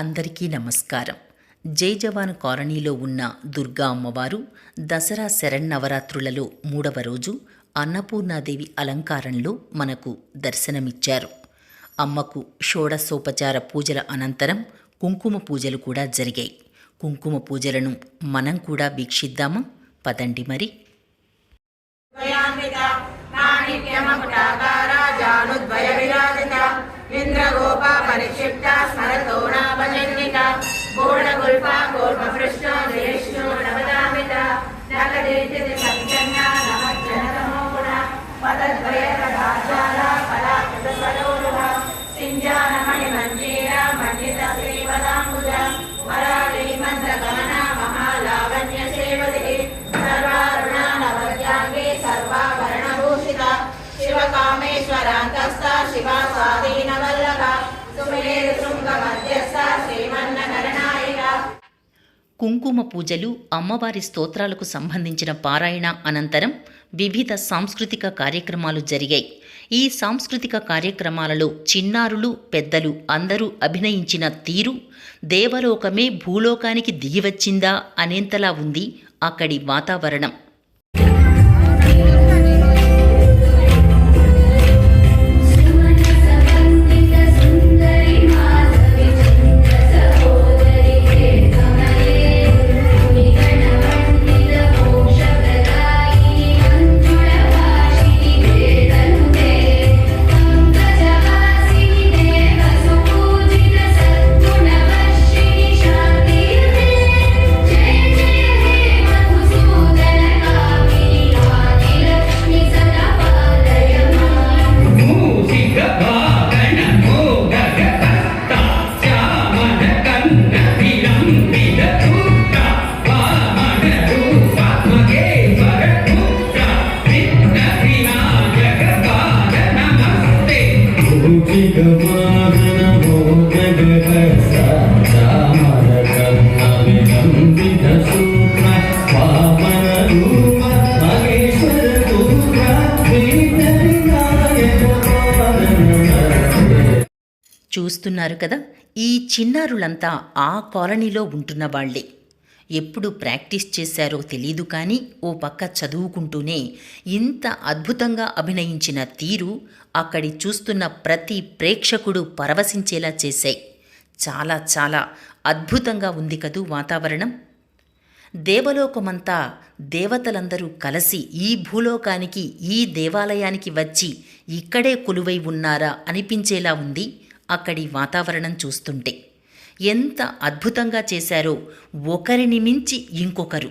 అందరికీ నమస్కారం. జై జవాన్ కాలనీలో ఉన్న దుర్గా అమ్మవారు దసరా శరన్నవరాత్రులలో మూడవ రోజు అన్నపూర్ణాదేవి అలంకారంలో మనకు దర్శనమిచ్చారు. అమ్మకు షోడశోపచార పూజల అనంతరం కుంకుమ పూజలు కూడా జరిగాయి. కుంకుమ పూజలను మనం కూడా వీక్షిద్దామా? పదండి మరి. ద్వయాన్విత జానుద్వయ విరాజిత ఇంద్రగోపా పరిక్షిప్త స్మరతోణాపజన్విత నాభజన్నిత పూర్ణగుల్ప కూర్మపృష్ట జిష్ణు నవదామిత నగదీర్తిది సత్యన్న నమజ్జనతమో గుణ పదద్వయ రాజాల పదాకృత సరోరుహ సింజానమణి మంజీర మండిత శ్రీపదాంబుజ వరాళీ మందగమన మహాలావణ్య సేవది సర్వారుణానవద్యాంగి సర్వాభరణ కుంకుమ పూజలు అమ్మవారి స్తోత్రాలకు సంబంధించిన పారాయణ అనంతరం వివిధ సాంస్కృతిక కార్యక్రమాలు జరిగాయి. ఈ సాంస్కృతిక కార్యక్రమాలలో చిన్నారులు పెద్దలు అందరూ అభినయించిన తీరు దేవలోకమే భూలోకానికి దిగివచ్చిందా అనేంతలా ఉంది అక్కడి వాతావరణం. చూస్తున్నారు కదా ఈ చిన్నారులంతా ఆ కాలనీలో ఉంటున్న వాళ్ళే. ఎప్పుడు ప్రాక్టీస్ చేశారో తెలీదు కానీ ఓ పక్క చదువుకుంటూనే ఇంత అద్భుతంగా అభినయించిన తీరు అక్కడి చూస్తున్న ప్రతి ప్రేక్షకుడు పరవశించేలా చేశాయి. చాలా చాలా అద్భుతంగా ఉంది కదూ వాతావరణం. దేవలోకమంతా దేవతలందరూ కలిసి ఈ భూలోకానికి ఈ దేవాలయానికి వచ్చి ఇక్కడే కొలువై ఉన్నారా అనిపించేలా ఉంది. అక్కడి వాతావరణం చూస్తుంటే. ఎంత అద్భుతంగా చేశారో ఒకరిని మించి ఇంకొకరు.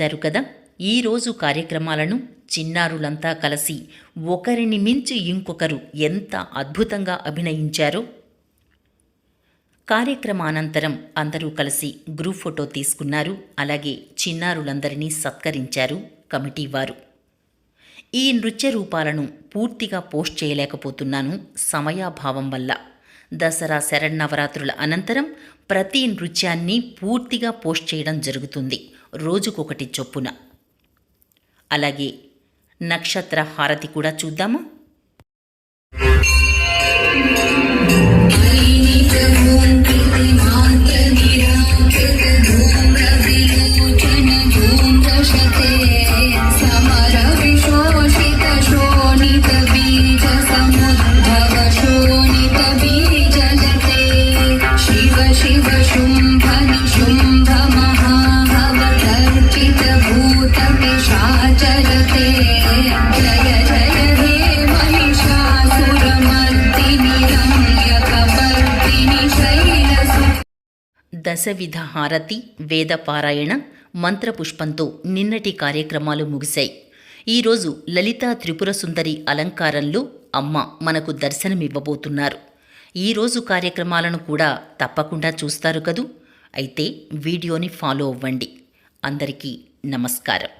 చేశారు కదా? ఈరోజు కార్యక్రమాలను చిన్నారులంతా కలిసి ఒకరిని మించి ఇంకొకరు ఎంత అద్భుతంగా అభినయించారో? కార్యక్రమానంతరం అందరూ కలిసి గ్రూప్ ఫోటో తీసుకున్నారు. అలాగే చిన్నారులందరినీ సత్కరించారు కమిటీ వారు. ఈ నృత్య రూపాలను పూర్తిగా పోస్ట్ చేయలేకపోతున్నాను సమయాభావం వల్ల. దసరా శరన్నవరాత్రుల అనంతరం ప్రతి నృత్యాన్ని పూర్తిగా పోస్ట్ చేయడం జరుగుతుంది. రోజుకొకటి చొప్పున. అలాగే నక్షత్ర హారతి కూడా చూద్దామా? దశవిధ హారతి వేదపారాయణ మంత్రపుష్పంతో నిన్నటి కార్యక్రమాలు ముగిశాయి. ఈరోజు లలితా త్రిపుర సుందరి అలంకారంలో అమ్మ మనకు దర్శనమివ్వబోతున్నారు. ఈరోజు కార్యక్రమాలను కూడా తప్పకుండా చూస్తారు కదూ? అయితే వీడియోని ఫాలో అవ్వండి. అందరికీ నమస్కారం.